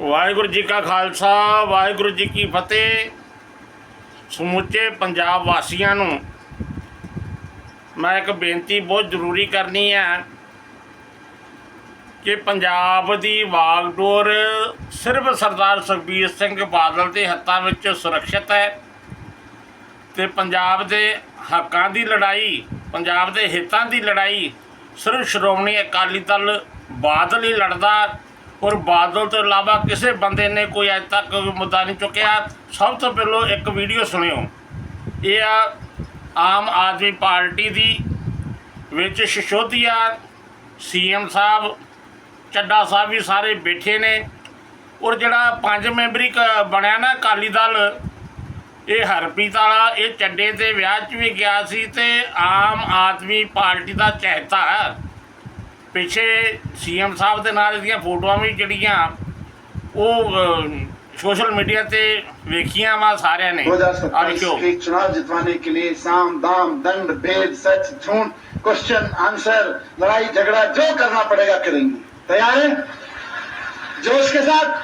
ਵਾਹਿਗੁਰੂ ਜੀ ਕਾ ਖਾਲਸਾ, ਵਾਹਿਗੁਰੂ ਜੀ ਕੀ ਫਤਿਹ। ਸਮੁੱਚੇ ਪੰਜਾਬ ਵਾਸੀਆਂ ਨੂੰ ਮੈਂ ਇੱਕ ਬੇਨਤੀ ਬਹੁਤ ਜ਼ਰੂਰੀ ਕਰਨੀ ਹੈ ਕਿ ਪੰਜਾਬ ਦੀ ਵਾਗਡੋਰ ਸਿਰਫ ਸਰਦਾਰ ਸੁਖਬੀਰ ਸਿੰਘ ਬਾਦਲ ਦੇ ਹੱਥਾਂ ਵਿੱਚ ਸੁਰੱਖਿਅਤ ਹੈ ਤੇ ਪੰਜਾਬ ਦੇ ਹੱਕਾਂ ਦੀ ਲੜਾਈ, ਪੰਜਾਬ ਦੇ ਹਿੱਤਾਂ ਦੀ ਲੜਾਈ ਸਿਰਫ ਸ਼੍ਰੋਮਣੀ ਅਕਾਲੀ ਦਲ ਬਾਦਲ ਹੀ ਲੜਦਾ ਔਰ ਬਾਦਲ ਤੋਂ ਇਲਾਵਾ ਕਿਸੇ ਬੰਦੇ ਨੇ ਕੋਈ ਅਜੇ ਤੱਕ ਮੁੱਦਾ ਨਹੀਂ ਚੁੱਕਿਆ। ਸਭ ਤੋਂ ਪਹਿਲਾਂ ਇੱਕ ਵੀਡੀਓ ਸੁਣਿਓ। ਇਹ ਆ ਆਮ ਆਦਮੀ ਪਾਰਟੀ ਦੀ, ਵਿੱਚ ਸ਼ਿਸ਼ੋਦੀਆ, ਸੀਐਮ ਸਾਹਿਬ, ਚੱਡਾ ਸਾਹਿਬ ਵੀ ਸਾਰੇ ਬੈਠੇ ਨੇ। ਔਰ ਜਿਹੜਾ ਪੰਜ ਮੈਂਬਰੀ ਕ- ਬਣਿਆ ਨਾ ਅਕਾਲੀ ਦਲ, ਇਹ ਹਰਪ੍ਰੀਤ ਵਾਲਾ, ਇਹ ਚੱਡੇ ਦੇ ਵਿਆਹ 'ਚ ਵੀ ਗਿਆ ਸੀ ਤੇ ਆਮ ਆਦਮੀ ਪਾਰਟੀ ਦਾ ਚਹਿਤਾ ਹੈ। ਪਿੱਛੇ ਸੀਐਮ ਸਾਹਿਬ ਦੇ ਨਾਲ ਇਹਦੀਆਂ ਫੋਟੋਆਂ ਵੀ ਜਿਹੜੀਆਂ ਉਹ ਸੋਸ਼ਲ ਮੀਡੀਆ ਤੇ ਵੇਖੀਆਂ ਵਾ ਸਾਰਿਆਂ ਨੇ दो हजार ਆ सत्ताईस ਵੇਖਿਓ के चुनाव जितवाने के लिए साम दाम दंड भेद सच झूठ क्वेश्चन आंसर लड़ाई झगड़ा जो करना पड़ेगा करेंगे तैयार है जोश के साथ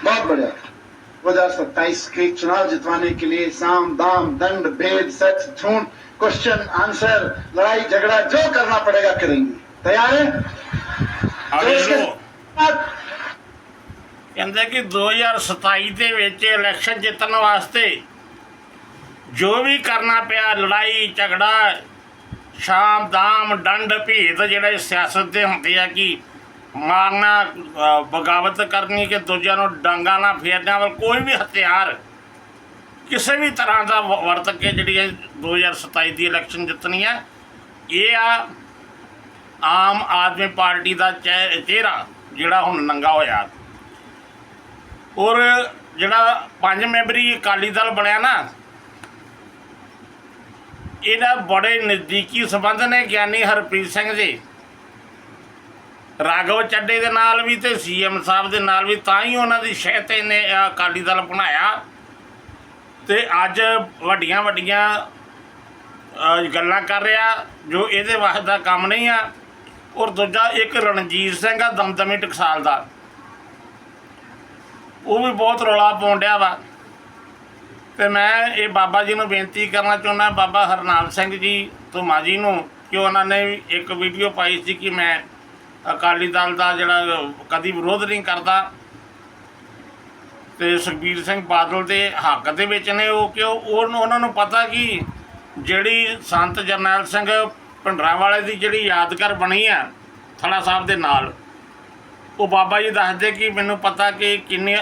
बहुत बढ़िया दो हजार सत्ताईस के चुनाव जितवाने के लिए साम दाम दंड भेद सच झूठ क्वेश्चन आंसर लड़ाई झगड़ा जो करना पड़ेगा करेंगे तैयार है ਆ जोश के ਵੇਖੋ साथ ਕਹਿੰਦੇ ਕਿ 2027 ਦੇ ਵਿੱਚ ਇਲੈਕਸ਼ਨ ਜਿੱਤਣ ਵਾਸਤੇ ਜੋ ਵੀ ਕਰਨਾ ਪਿਆ ਲੜਾਈ ਝਗੜਾ ਸ਼ਾਮ ਦਾਮ ਡੰਡ ਭੇਦ ਜਿਹੜੇ ਸਿਆਸਤ ਦੇ ਹੁੰਦੇ ਆ ਕਿ ਮਾਰਨਾ ਅ, ਬਗਾਵਤ ਕਰਨੀ ਕਿ ਦੂਜਿਆਂ ਨੂੰ ਡਾਂਗਾ ਨਾ ਫੇਰਨਾ ਵੱਲ ਕੋਈ ਵੀ ਹਥਿਆਰ ਕਿਸੇ ਵੀ ਤਰ੍ਹਾਂ ਦਾ ਵ- ਵਰਤ ਕੇ ਜਿਹੜੀ ਇਹ 2027 ਦੀ ਇਲੈਕਸ਼ਨ ਜਿੱਤਣੀ ਆ ਇਹ ਆ ਆਮ ਆਦਮੀ ਪਾਰਟੀ ਦਾ ਚਿਹ- ਚਿਹਰਾ ਜਿਹੜਾ ਹੁਣ ਨੰਗਾ ਹੋਇਆ। ਔਰ ਜਿਹੜਾ ਪੰਜ ਮੈਂਬਰੀ ਅਕਾਲੀ ਦਲ ਬਣਿਆ ਨਾ, ਇਹਦਾ ਬੜੇ ਨਜ਼ਦੀਕੀ ਸੰਬੰਧ ਨੇ ਗਿਆਨੀ ਹਰਪ੍ਰੀਤ ਸਿੰਘ ਦੇ ਰਾਘਵ ਚੱਡੇ ਦੇ ਨਾਲ ਵੀ ਤੇ ਸੀਐਮ ਸਾਹਿਬ ਦੇ ਨਾਲ ਵੀ ਤਾਂ ਹੀ ਉਹਨਾਂ ਦੀ ਸ਼ਹਿ ਤੇ ਨੇ ਅਕਾਲੀ ਦਲ ਬਣਾਇਆ। ਤੇ ਅੱਜ ਵੱਡੀਆਂ ਵੱਡੀਆਂ ਗੱਲਾਂ ਕਰ ਰਿਹਾ ਜੋ ਇਹਦੇ ਵਾਸਤੇ ਦਾ ਕੰਮ ਨਹੀਂ ਆ। ਔਰ ਦੂਜਾ ਇੱਕ ਰਣਜੀਤ ਸਿੰਘ ਆ, ਦਮਦਮੀ ਟਕਸਾਲ ਦਾ। ਉਹ ਵੀ ਬਹੁਤ ਰੌਲਾ ਪਾਉਣ ਵਾ। ਤੇ ਮੈਂ ਇਹ ਬਾਬਾ ਜੀ ਨੂੰ ਬੇਨਤੀ ਕਰਨਾ ਚਾਹੁੰਦਾ, ਬਾਬਾ ਹਰਨਾਮ ਸਿੰਘ ਜੀ ਧੁਮਾ ਜੀ ਨੂੰ ਕਿ ਉਹਨਾਂ ਨੇ ਇੱਕ ਵੀਡੀਓ ਪਾਈ ਸੀ ਕਿ ਮੈਂ ਅਕਾਲੀ ਦਲ ਦਾ ਜਿਹੜਾ ਕਦੀ ਵਿਰੋਧ ਨਹੀਂ ਕਰਦਾ। ਤੇ ਸੁਖਬੀਰ ਸਿੰਘ ਬਾਦਲ ਦੇ ਹੱਕ ਦੇ ਵਿੱਚ ਨੇ ਉਹ ਕਿਉਂ? ਉਹਨਾਂ ਨੂੰ ਪਤਾ ਕਿ ਜਿਹੜੀ ਸੰਤ ਜਰਨੈਲ ਸਿੰਘ ਭਿੰਡਰਾਂ ਵਾਲੇ ਦੀ ਜਿਹੜੀ ਯਾਦਗਾਰ ਬਣੀ ਆ ਥੜਾ ਸਾਹਿਬ ਦੇ ਨਾਲ। ਉਹ ਬਾਬਾ ਜੀ ਦੱਸਦੇ ਕਿ ਮੈਨੂੰ ਪਤਾ ਕਿ ਕਿੰਨੇ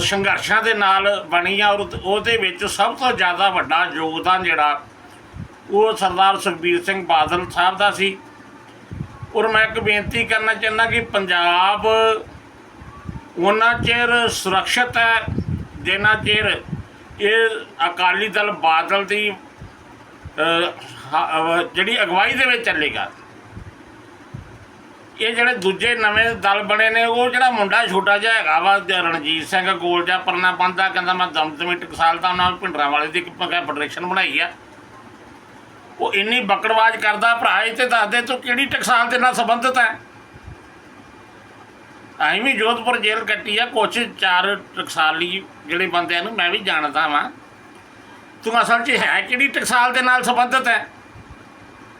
ਸੰਘਰਸ਼ਾਂ ਦੇ ਨਾਲ ਬਣੀ ਆ ਔਰ ਉਹਦੇ ਵਿੱਚ ਸਭ ਤੋਂ ਜ਼ਿਆਦਾ ਵੱਡਾ ਯੋਗਦਾਨ ਜਿਹੜਾ, ਉਹ ਸਰਦਾਰ ਸੁਖਬੀਰ ਸਿੰਘ ਬਾਦਲ ਸਾਹਿਬ ਦਾ ਸੀ। ਔਰ ਮੈਂ ਇੱਕ ਬੇਨਤੀ ਕਰਨਾ ਚਾਹੁੰਦਾ ਕਿ ਪੰਜਾਬ ਉਹਨਾਂ ਚਿਰ ਸੁਰੱਖਿਅਤ ਹੈ, ਜਿੰਨਾ ਚਿਰ ਇਹ ਅਕਾਲੀ ਦਲ ਬਾਦਲ ਦੀ ਜਿਹੜੀ ਅਗਵਾਈ ਦੇ ਵਿੱਚ ਚੱਲੇਗਾ। ਇਹ ਜਿਹੜੇ ਦੂਜੇ ਨਵੇਂ ਦਲ ਬਣੇ ਨੇ, ਉਹ ਜਿਹੜਾ ਮੁੰਡਾ ਛੋਟਾ ਜਿਹਾ ਹੈਗਾ ਵਾ ਰਣਜੀਤ ਸਿੰਘ ਗੋਲ ਜਿਹਾ ਪਰਨਾ ਬੰਦਾ ਕਹਿੰਦਾ ਮੈਂ ਦਮਦਮੀ ਟਕਸਾਲ ਦਾ ਉਹਨਾਂ ਭਿੰਡਰਾਂ ਵਾਲੇ ਦੀ ਇੱਕ ਫੈਡਰੇਸ਼ਨ ਬਣਾਈ ਆ। ਉਹ ਇੰਨੀ ਬਕੜਵਾਜ ਕਰਦਾ ਭਰਾ, ਇਹ ਤੇ ਦੱਸ ਦੇ ਤੂੰ ਕਿਹੜੀ ਟਕਸਾਲ ਦੇ ਨਾਲ ਸੰਬੰਧਿਤ ਹੈ? ਅਸੀਂ ਵੀ ਜੋਧਪੁਰ ਜੇਲ੍ਹ ਕੱਟੀ ਆ, ਕੁਛ ਚਾਰ ਟਕਸਾਲੀ ਜਿਹੜੇ ਬੰਦਿਆਂ ਨੂੰ ਮੈਂ ਵੀ ਜਾਣਦਾ ਵਾਂ। ਤੂੰ ਅਸਲ 'ਚ ਹੈ ਕਿਹੜੀ ਟਕਸਾਲ ਦੇ ਨਾਲ ਸੰਬੰਧਿਤ ਹੈ?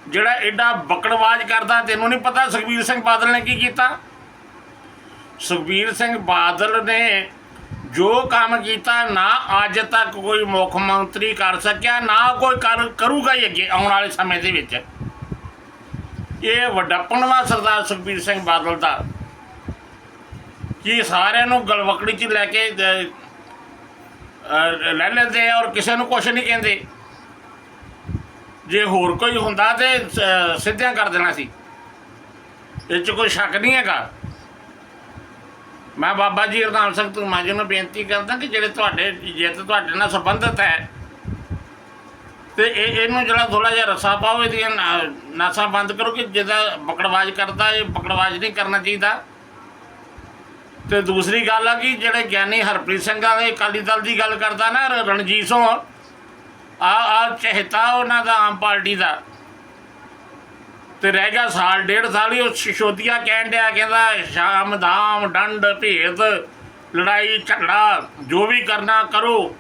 ਜਿਹੜਾ ਐਡਾ ਬਕੜਵਾਜ ਕਰਦਾ, ਤੈਨੂੰ ਨਹੀਂ ਪਤਾ ਸੁਖਬੀਰ ਸਿੰਘ ਬਾਦਲ ਨੇ ਕੀ ਕੀਤਾ? ਸੁਖਬੀਰ ਸਿੰਘ ਬਾਦਲ ਨੇ ਜੋ ਕੰਮ ਕੀਤਾ, ਨਾ ਅੱਜ ਤੱਕ ਕੋਈ ਮੁੱਖ ਮੰਤਰੀ ਕਰ ਸਕਿਆ, ਨਾ ਕੋਈ ਕਰ, ਕਰੂਗਾ ਹੀ ਅੱਗੇ ਆਉਣ ਵਾਲੇ ਸਮੇਂ ਦੇ ਵਿੱਚ। ਇਹ ਵੱਡਪਣ ਵਾ ਸਰਦਾਰ ਸੁਖਬੀਰ ਸਿੰਘ ਬਾਦਲ ਦਾ। ਕਿ ਸਾਰਿਆਂ ਨੂੰ ਗਲਵਕੜੀ 'ਚ ਲੈ ਕੇ ਲੈ ਲੈਂਦੇ ਆ ਔਰ ਕਿਸੇ ਨੂੰ ਕੁਛ ਨਹੀਂ ਕਹਿੰਦੇ। ਜੇ ਹੋਰ ਕੋਈ ਹੁੰਦਾ ਤੇ ਸਿੱਧਿਆਂ ਕਰ ਦੇਣਾ ਸੀ। ਇਹ 'ਚ ਕੋਈ ਸ਼ੱਕ ਨਹੀਂ ਹੈਗਾ। ਮੈਂ ਬਾਬਾ ਜੀ ਹਰਨਾਮ ਸਿੰਘ ਧੂਮਾ ਜੀ ਨੂੰ ਬੇਨਤੀ ਕਰਦਾ ਕਿ ਜਿਹੜੇ ਤੁਹਾਡੇ ਜਿੱਤ ਤੁਹਾਡੇ ਨਾਲ ਸੰਬੰਧਿਤ ਹੈ, ਤੇ ਇਹ, ਇਹਨੂੰ ਜਿਹੜਾ ਥੋੜਾ ਜਿਹਾ ਰਸਾ ਪਾਓ, ਇਹਦੀਆਂ ਨਾਸਾਂ ਬੰਦ ਕਰੋ ਕਿ ਜਿਹਦਾ ਬਕੜਵਾਜ ਕਰਦਾ, ਇਹ ਬਕੜਵਾਜ ਨਹੀਂ ਕਰਨਾ ਚਾਹੀਦਾ। ਤੇ ਦੂਸਰੀ ਗੱਲ ਆ ਕਿ ਜਿਹੜੇ ਗਿਆਨੀ ਹਰਪ੍ਰੀਤ ਸਿੰਘ ਵਾਲੇ ਅਕਾਲੀ ਦਲ ਦੀ ਗੱਲ ਕਰਦਾ ਨਾ ਰਣਜੀਤ ਸਿੰਘ। ਆ ਆ ਚਹਿਤਾ ਉਹਨਾਂ ਦਾ ਆਮ ਪਾਰਟੀ ਦਾ। ਤੇ ਰਹਿ ਗਿਆ ਸਾਲ, ਡੇਢ ਸਾਲ ਹੀ ਉਹ ਸ਼ਿਸ਼ੋਦੀਆ ਕਹਿਣ ਡਿਆ, ਕਹਿੰਦਾ ਸ਼ਾਮ, ਦਾਮ, ਡੰਡ ਭੇਦ ਲੜਾਈ, ਝਗੜਾ, ਜੋ ਵੀ ਕਰਨਾ ਕਰੋ।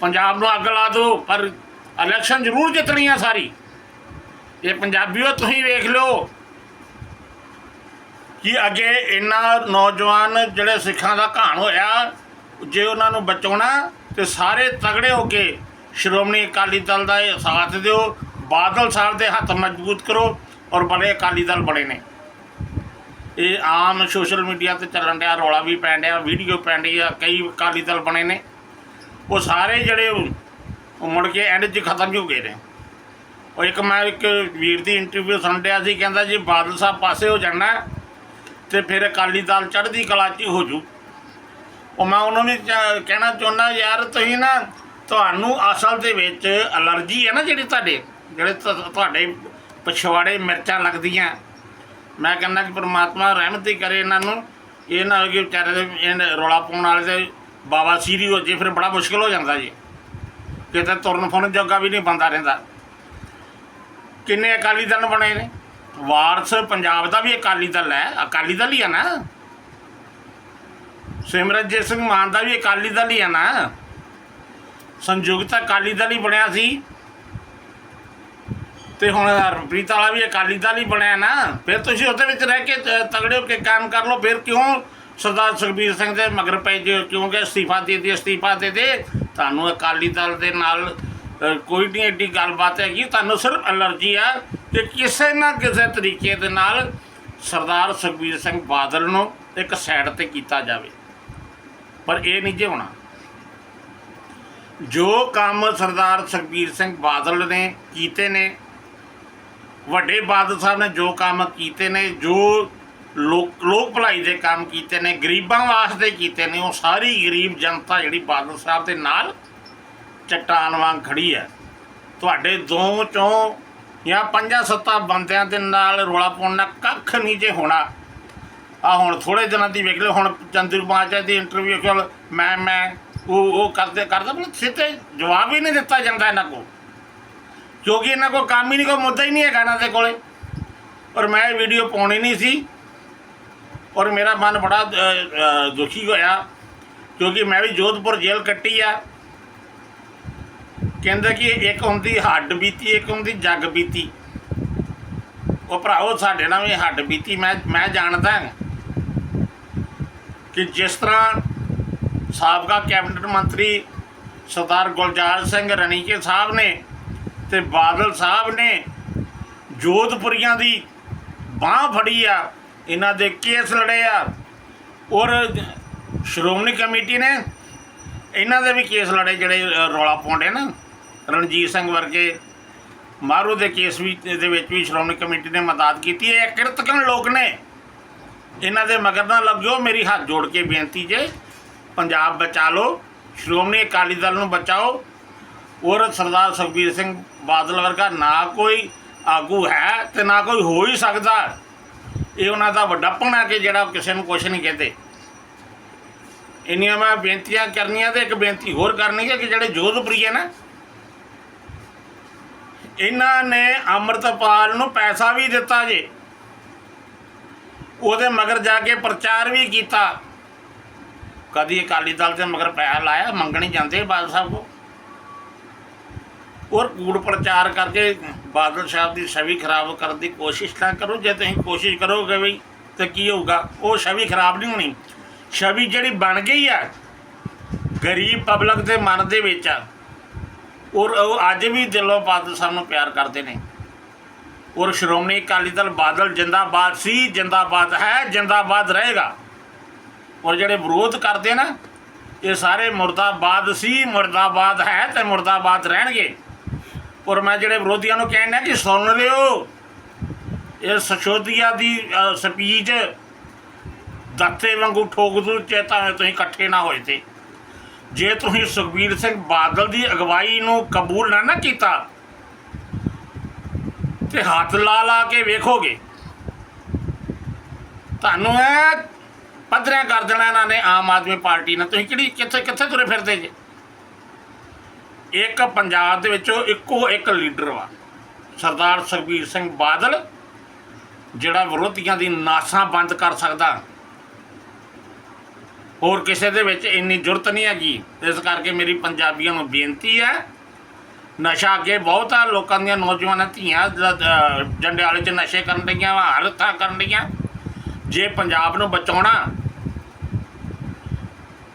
ਪੰਜਾਬ ਨੂੰ ਅੱਗ ਲਾ ਦਿਓ, ਪਰ ਇਲੈਕਸ਼ਨ ਜ਼ਰੂਰ ਜਿੱਤਣੀ ਆ ਸਾਰੀ। ਇਹ ਪੰਜਾਬੀਓ, ਤੁਸੀਂ ਵੇਖ ਲਓ। ਕਿ ਅੱਗੇ ਇੰਨਾ ਨੌਜਵਾਨ ਜਿਹੜੇ ਸਿੱਖਾਂ ਦਾ ਘਾਣ ਹੋਇਆ, ਜੇ ਉਹਨਾਂ ਨੂੰ ਬਚਾਉਣਾ ਤੇ ਸਾਰੇ ਤਗੜੇ ਹੋ ਕੇ ਸ਼੍ਰੋਮਣੀ ਅਕਾਲੀ ਦਲ ਦਾ ਇਹ ਸਾਥ ਦਿਓ, ਬਾਦਲ ਸਾਹਿਬ ਦੇ ਹੱਥ ਮਜ਼ਬੂਤ ਕਰੋ ਔਰ ਬੜੇ ਅਕਾਲੀ ਦਲ ਬਣੇ ਨੇ। ਇਹ ਆਮ ਸੋਸ਼ਲ ਮੀਡੀਆ ਤੇ ਚੱਲਣ ਡਿਆ, ਰੌਲਾ ਵੀ ਪੈਣ ਡਿਆ, ਵੀਡੀਓ ਪੈਣ ਡਈ ਆ, ਕਈ ਅਕਾਲੀ ਦਲ ਬਣੇ ਨੇ। ਉਹ ਸਾਰੇ ਜਿਹੜੇ ਉਹ ਮੁੜ ਕੇ ਐਂਡ 'ਚ ਖਤਮ ਹੀ ਹੋ ਗਏ ਨੇ। ਉਹ ਇੱਕ ਮੈਂ ਇੱਕ ਵੀਰ ਦੀ ਇੰਟਰਵਿਊ ਸੁਣ ਰਿਹਾ ਸੀ, ਕਹਿੰਦਾ ਜੀ ਬਾਦਲ ਸਾਹਿਬ ਪਾਸੇ ਹੋ ਜਾਣਾ ਤੇ ਫਿਰ ਅਕਾਲੀ ਦਲ ਚੜ੍ਹਦੀ ਕਲਾ 'ਚ ਹੀ ਹੋ ਜੂ। ਉਹ ਮੈਂ ਉਹਨਾਂ ਨੂੰ ਚ- ਕਹਿਣਾ ਚਾਹੁੰਦਾ ਯਾਰ ਤੁਸੀਂ ਨਾ ਤੁਹਾਨੂੰ ਅਸਲ ਦੇ ਵਿੱਚ ਅਲਰਜੀ ਹੈ ਨਾ ਜਿਹੜੀ ਤੁਹਾਡੇ, ਜਿਹੜੇ ਤੁਹਾਡੇ ਪਛਵਾੜੇ ਮਿਰਚਾਂ ਲੱਗਦੀਆਂ। ਮੈਂ ਕਹਿੰਦਾ ਕਿ ਪ੍ਰਮਾਤਮਾ ਰਹਿਮਤ ਹੀ ਕਰੇ ਇਹਨਾਂ ਨੂੰ। ਇਹ ਨਾ ਹੋਵੇ ਕਿ ਵਿਚਾਰੇ ਦੇ ਇਹ ਰੌਲਾ ਪਾਉਣ ਵਾਲੇ ਦੇ ਬਾਬਾ ਸੀਰੀ ਹੋ ਜੇ ਫਿਰ ਬੜਾ ਮੁਸ਼ਕਲ ਹੋ ਜਾਂਦਾ ਜੀ। ਕਿਤੇ ਤੁਰਨ ਫੁਰਨ ਜੋਗਾ ਵੀ ਨਹੀਂ ਬੰਦਾ ਰਹਿੰਦਾ। ਕਿੰਨੇ ਅਕਾਲੀ ਦਲ ਬਣੇ ਨੇ? ਵਾਰਸ ਪੰਜਾਬ ਦਾ ਵੀ ਅਕਾਲੀ ਦਲ ਹੈ, ਅਕਾਲੀ ਦਲ ਹੀ ਆ ਨਾ। ਸਿਮਰਨਜੀਤ ਸਿੰਘ ਮਾਨ ਦਾ ਵੀ ਅਕਾਲੀ ਦਲ ਹੀ ਆ ਨਾ। ਸੰਯੁਕਤ ਅਕਾਲੀ ਦਲ ਹੀ ਬਣਿਆ ਸੀ। ਤੇ ਹੁਣ ਹਰਪ੍ਰੀਤ ਵਾਲਾ ਵੀ ਅਕਾਲੀ ਦਲ ਹੀ ਬਣਿਆ ਨਾ। ਫਿਰ ਤੁਸੀਂ ਉਹਦੇ ਵਿੱਚ ਰਹਿ ਕੇ ਤਗੜੇ ਹੋ ਕੇ ਕੰਮ ਕਰ ਲਓ। ਫਿਰ ਕਿਉਂ ਸਰਦਾਰ ਸੁਖਬੀਰ ਸਿੰਘ ਦੇ ਮਗਰ ਪੈ ਜੇ ਕਿਉਂਕਿ ਅਸਤੀਫਾ ਦੇ ਦੇ, ਅਸਤੀਫਾ ਦੇ ਦੇ। ਤੁਹਾਨੂੰ ਅਕਾਲੀ ਦਲ ਦੇ ਨਾਲ ਕੋਈ ਨਹੀਂ ਐਡੀ ਗੱਲਬਾਤ ਹੈਗੀ, ਤੁਹਾਨੂੰ ਸਿਰਫ ਅਲਰਜੀ ਆ ਕਿ ਕਿਸੇ ਨਾ ਕਿਸੇ ਤਰੀਕੇ ਦੇ ਨਾਲ ਸਰਦਾਰ ਸੁਖਬੀਰ ਸਿੰਘ ਬਾਦਲ ਨੂੰ ਇੱਕ ਸਾਈਡ ਤੇ ਕੀਤਾ ਜਾਵੇ। ਪਰ ਇਹ ਨਹੀਂ ਜੇ ਹੋਣਾ ਜੋ ਕੰਮ ਸਰਦਾਰ ਸੁਖਬੀਰ ਸਿੰਘ ਬਾਦਲ ਨੇ ਕੀਤੇ ਨੇ, ਵੱਡੇ ਬਾਦਲ ਸਾਹਿਬ ਨੇ ਜੋ ਕੰਮ ਕੀਤੇ ਨੇ, ਜੋ ਲੋਕ ਲੋਕ ਭਲਾਈ ਦੇ ਕੰਮ ਕੀਤੇ ਨੇ, ਗਰੀਬਾਂ ਵਾਸਤੇ ਕੀਤੇ ਨੇ, ਉਹ ਸਾਰੀ ਗਰੀਬ ਜਨਤਾ ਜਿਹੜੀ ਬਾਦਲ ਸਾਹਿਬ ਦੇ ਨਾਲ ਚਟਾਨ ਵਾਂਗ ਖੜੀ ਹੈ। ਤੁਹਾਡੇ ਦੋ ਚੋਂ ਜਾਂ ਪੰਜਾਂ ਸੱਤਾਂ ਬੰਦਿਆਂ ਦੇ ਨਾਲ ਰੋਲਾ ਪਾਉਣ ਨਾਲ ਕੱਖ ਨਹੀਂ ਜੇ ਹੋਣਾ। ਆ ਹੁਣ ਥੋੜੇ ਦਿਨਾਂ ਦੀ ਵੇਖ ਲਓ, ਹੁਣ ਚੰਦੂ ਬਾਜਾ ਦੀ ਇੰਟਰਵਿਊ ਕੋਲ ਮੈਂ ਮੈਂ ਉਹ ਉਹ ਕਰਦੇ ਕਰਦਾ ਪਰ ਸਿੱਧੇ ਜਵਾਬ ਹੀ ਨਹੀਂ ਦਿੱਤਾ ਜਾਂਦਾ ਇਹਨਾਂ ਕੋਲ। ਕਿਉਂਕਿ ਇਹਨਾਂ ਕੋਲ ਕੰਮ ਹੀ ਨਹੀਂ, ਕੋਈ ਮੁੱਦਾ ਹੀ ਨਹੀਂ ਹੈਗਾ ਇਹਨਾਂ ਦੇ ਕੋਲੇ। ਔਰ ਮੈਂ ਇਹ ਵੀਡੀਓ ਪਾਉਣੀ ਨਹੀਂ ਸੀ। ਔਰ ਮੇਰਾ ਮਨ ਬੜਾ ਦੁਖੀ ਹੋਇਆ। ਕਿਉਂਕਿ ਮੈਂ ਵੀ ਜੋਧਪੁਰ ਜੇਲ੍ਹ ਕੱਟੀ ਆ। ਕਹਿੰਦਾ ਕਿ ਇੱਕ ਹੁੰਦੀ ਹੱਡ ਬੀਤੀ, ਇੱਕ ਹੁੰਦੀ ਜੱਗ ਬੀਤੀ। ਉਹ ਭਰਾਓ ਸਾਡੇ ਨਾਲ ਵੀ ਹੱਡ ਬੀਤੀ, ਮੈਂ ਮੈਂ ਜਾਣਦਾ ਕਿ ਜਿਸ ਤਰ੍ਹਾਂ ਸਾਬਕਾ ਕੈਬਨਿਟ ਮੰਤਰੀ ਸਰਦਾਰ ਗੁਲਜ਼ਾਰ ਸਿੰਘ ਰਣੀਕੇ ਸਾਹਿਬ ਨੇ ਤੇ ਬਾਦਲ ਸਾਹਿਬ ਨੇ ਜੋਧਪੁਰੀਆਂ ਦੀ ਬਾਹ ਫੜੀ ਆ, ਇਹਨਾਂ ਦੇ ਕੇਸ ਲੜੇ ਆ, ਔਰ ਸ਼੍ਰੋਮਣੀ ਕਮੇਟੀ ਨੇ ਇਹਨਾਂ ਦੇ ਵੀ ਕੇਸ ਲੜੇ ਜਿਹੜੇ ਰੌਲਾ ਪਾਉਂਦੇ ਨਾ। ਰਣਜੀਤ ਸਿੰਘ ਵਰਗੇ ਮਾਰੂ ਦੇ ਕੇਸ ਵੀ, ਦੇ ਵਿੱਚ ਵੀ ਸ਼੍ਰੋਮਣੀ ਕਮੇਟੀ ਨੇ ਮਦਦ ਕੀਤੀ। ਹੈ ਇਹ ਕਿਰਤਕਨ ਲੋਕ ਨੇ? ਇਹਨਾਂ ਦੇ ਮਗਰ ਨਾ ਲੱਗਿਓ ਮੇਰੀ ਹੱਥ ਜੋੜ ਕੇ ਬੇਨਤੀ ਜੇ। ਪੰਜਾਬ ਬਚਾ ਲਓ, ਸ਼੍ਰੋਮਣੀ ਅਕਾਲੀ ਦਲ ਨੂੰ ਬਚਾਓ। ਔਰ ਸਰਦਾਰ ਸੁਖਬੀਰ ਸਿੰਘ ਬਾਦਲ ਵਰਗਾ ਨਾ ਕੋਈ ਆਗੂ ਹੈ ਤੇ ਨਾ ਕੋਈ ਹੋ ਹੀ ਸਕਦਾ। ਇਹ ਉਹਨਾਂ ਦਾ ਵੱਡਾਪਣ ਹੈ ਕਿ ਜਿਹੜਾ ਕਿਸੇ ਨੂੰ ਕੁਛ ਨਹੀਂ ਕਹਿੰਦੇ। ਇੰਨੀਆਂ ਮੈਂ ਬੇਨਤੀਆਂ ਕਰਨੀਆਂ ਤੇ ਇੱਕ ਬੇਨਤੀ ਹੋਰ ਕਰਨੀ ਹੈ ਕਿ ਜਿਹੜੇ ਜੋਧਪੁਰੀ ਹੈ ਨਾ ਇਹਨਾਂ ਨੇ ਅੰਮ੍ਰਿਤਪਾਲ ਨੂੰ ਪੈਸਾ ਵੀ ਦਿੱਤਾ ਜੇ। ਉਹਦੇ ਮਗਰ ਜਾ ਕੇ ਪ੍ਰਚਾਰ ਵੀ ਕੀਤਾ। ਕਦੀ ਅਕਾਲੀ ਦਲ ਦੇ ਮਗਰ ਪੈਸਾ ਲਾਇਆ, ਮੰਗਣੀ ਜਾਂਦੇ ਬਾਦਲ ਸਾਹਿਬ ਕੋ ਔਰ ਕੂੜ ਪ੍ਰਚਾਰ ਕਰਕੇ ਬਾਦਲ ਸਾਹਿਬ ਦੀ ਛਵੀ ਖਰਾਬ ਕਰਨ ਦੀ ਕੋਸ਼ਿਸ਼ ਨਾ ਕਰੋ, ਜੇ ਤੁਸੀਂ ਕੋਸ਼ਿਸ਼ ਕਰੋਗੇ ਵੀ ਤਾਂ ਕੀ ਹੋਊਗਾ, ਉਹ ਛਵੀ ਖਰਾਬ ਨਹੀਂ ਹੋਣੀ। ਛਵੀ ਜਿਹੜੀ ਬਣ ਗਈ ਆ, ਗਰੀਬ ਪਬਲਿਕ ਦੇ ਮਨ ਦੇ ਵਿੱਚ ਆ। ਔਰ ਉਹ ਅੱਜ ਵੀ ਦਿਲੋਂ ਬਾਦਲ ਸਾਹਿਬ ਨੂੰ ਪਿਆਰ ਕਰਦੇ ਨੇ। ਔਰ ਸ਼੍ਰੋਮਣੀ ਅਕਾਲੀ ਦਲ ਬਾਦਲ ਜਿੰਦਾਬਾਦ ਸੀ, ਜਿੰਦਾਬਾਦ ਹੈ, ਜਿੰਦਾਬਾਦ ਰਹੇਗਾ। ਔਰ ਜਿਹੜੇ ਵਿਰੋਧ ਕਰਦੇ ਨਾ, ਇਹ ਸਾਰੇ ਮੁਰਦਾਬਾਦ ਸੀ, ਮੁਰਦਾਬਾਦ ਹੈ ਤੇ ਮੁਰਦਾਬਾਦ ਰਹਿਣਗੇ। ਔਰ ਮੈਂ ਜਿਹੜੇ ਵਿਰੋਧੀਆਂ ਨੂੰ ਕਹਿਣਾ ਕਿ ਸੁਣ ਲਿਓ। ਇਹ ਸਚੋਦੀਆ ਦੀ ਸਪੀਚ ਦੱਤੇ ਵਾਂਗੂ ਠੋਕ ਦੂ, ਚੇਤਾ ਤੁਸੀਂ ਇਕੱਠੇ ਨਾ ਹੋਏ ਤੇ। ਜੇ ਤੁਸੀਂ ਸੁਖਬੀਰ ਸਿੰਘ ਬਾਦਲ ਦੀ ਅਗਵਾਈ ਨੂੰ ਕਬੂਲ ਨਾ ਨਾ ਕੀਤਾ ਤੇ ਹੱਥ ਲਾ ਲਾ ਕੇ ਵੇਖੋਗੇ, ਤੁਹਾਨੂੰ ਇਹ ਪੱਧਰਿਆਂ ਕਰ ਦੇਣਾ ਇਹਨਾਂ ਨੇ ਆਮ ਆਦਮੀ ਪਾਰਟੀ ਨੇ। ਤੁਸੀਂ ਕਿਹੜੀ ਕਿੱਥੇ ਕਿੱਥੇ ਤੁਰੇ ਫਿਰਦੇ ਜੇ? ਇੱਕ ਪੰਜਾਬ ਦੇ ਵਿੱਚੋਂ ਇੱਕੋ ਇੱਕ ਲੀਡਰ ਵਾ, ਸਰਦਾਰ ਸੁਖਬੀਰ ਸਿੰਘ ਬਾਦਲ, ਜਿਹੜਾ ਵਿਰੋਧੀਆਂ ਦੀ ਨਾਸਾਂ ਬੰਦ ਕਰ ਸਕਦਾ। ਹੋਰ ਕਿਸੇ ਦੇ ਵਿੱਚ ਇੰਨੀ ਜ਼ਰੂਰਤ ਨਹੀਂ ਹੈਗੀ। ਇਸ ਕਰਕੇ ਮੇਰੀ ਪੰਜਾਬੀਆਂ ਨੂੰ ਬੇਨਤੀ ਹੈ, ਨਸ਼ਾ ਅੱਗੇ ਬਹੁਤ ਆ, ਲੋਕਾਂ ਦੀਆਂ ਨੌਜਵਾਨਾਂ ਧੀਆਂ ਜੰਡਿਆਲੇ 'ਚ ਨਸ਼ੇ ਕਰਨ ਡੀਆਂ ਹਰ ਥਾਂ ਕਰਨ ਡੀਆਂ ਜੇ ਪੰਜਾਬ ਨੂੰ ਬਚਾਉਣਾ,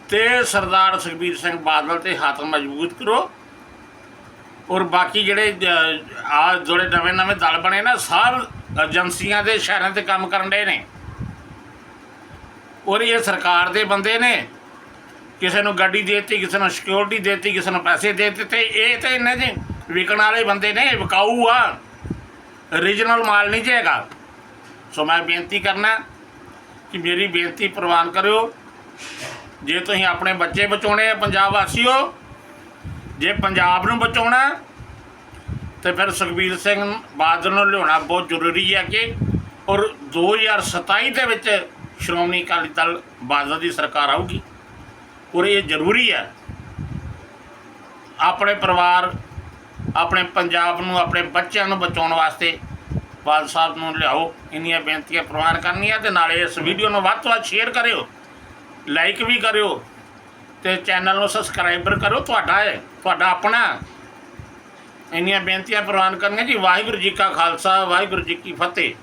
ਤੇ ਸਰਦਾਰ ਸੁਖਬੀਰ ਸਿੰਘ ਬਾਦਲ ਤੇ ਹੱਥ ਮਜ਼ਬੂਤ ਕਰੋ। ਔਰ ਬਾਕੀ ਜਿਹੜੇ ਆ, ਜਿਹੜੇ ਨਵੇਂ ਨਵੇਂ ਦਲ ਬਣੇ ਨਾ ਸਭ ਏਜੰਸੀਆਂ ਦੇ ਸ਼ਹਿਰਾਂ ਤੇ ਕੰਮ ਕਰਨ ਦੇ ਨੇ। ਔਰ ਇਹ ਸਰਕਾਰ ਦੇ ਬੰਦੇ ਨੇ ਕਿਸੇ ਨੂੰ ਗੱਡੀ ਦੇ ਦਿੱਤੀ, ਕਿਸੇ ਨੂੰ ਸਿਕਿਉਰਿਟੀ ਦੇਤੀ, ਕਿਸੇ ਨੂੰ ਪੈਸੇ ਦੇ ਦਿੱਤੇ, ਇਹ ਤਾਂ ਇਹਨਾਂ ਦੇ ਵਿਕਣ ਵਾਲੇ ਬੰਦੇ ਨੇ, ਵਿਕਾਊ ਆ। ਰੀਜਨਲ ਮਾਲ ਨਹੀਂ ਜਾਏਗਾ ਸੋ ਮੈਂ ਬੇਨਤੀ ਕਰਨਾ ਕਿ ਮੇਰੀ ਬੇਨਤੀ ਪ੍ਰਵਾਨ ਕਰਿਓ। ਜੇ ਤੁਸੀਂ ਆਪਣੇ ਬੱਚੇ ਬਚਾਉਣੇ ਆ ਪੰਜਾਬ ਵਾਸੀਓ, ਜੇ ਪੰਜਾਬ ਨੂੰ ਬਚਾਉਣਾ, ਤੇ ਫਿਰ ਸੁਖਬੀਰ ਸਿੰਘ ਬਾਦਲ ਨੂੰ ਲਿਆਉਣਾ ਬਹੁਤ ਜ਼ਰੂਰੀ ਹੈ ਕਿ ਔਰ 2027 ਦੇ ਵਿੱਚ ਸ਼੍ਰੋਮਣੀ ਅਕਾਲੀ ਦਲ ਬਾਦਲ ਦੀ ਸਰਕਾਰ ਆਊਗੀ। ਔਰ ਇਹ ਜ਼ਰੂਰੀ ਹੈ। ਆਪਣੇ ਪਰਿਵਾਰ, ਆਪਣੇ ਪੰਜਾਬ ਨੂੰ, ਆਪਣੇ ਬੱਚਿਆਂ ਨੂੰ ਬਚਾਉਣ ਵਾਸਤੇ ਬਾਦਲ ਸਾਹਿਬ ਨੂੰ ਲਿਆਓ। ਇੰਨੀਆਂ ਬੇਨਤੀਆਂ ਪ੍ਰਵਾਨ ਕਰਨੀਆਂ ਤੇ ਨਾਲੇ ਇਸ ਵੀਡੀਓ ਨੂੰ ਵੱਧ ਤੋਂ ਵੱਧ ਸ਼ੇਅਰ ਕਰਿਓ। ਲਾਈਕ ਵੀ ਕਰਿਓ ਤੇ ਚੈਨਲ ਨੂੰ ਸਬਸਕ੍ਰਾਈਬਰ ਕਰੋ ਤੁਹਾਡਾ ਹੈ ਤੁਹਾਡਾ ਆਪਣਾ ਇੰਨੀਆਂ ਬੇਨਤੀਆਂ ਪ੍ਰਵਾਨ ਕਰਨੀਆਂ ਜੀ। ਵਾਹਿਗੁਰੂ ਜੀ ਕਾ ਖਾਲਸਾ, ਵਾਹਿਗੁਰੂ ਜੀ ਕੀ ਫਤਿਹ।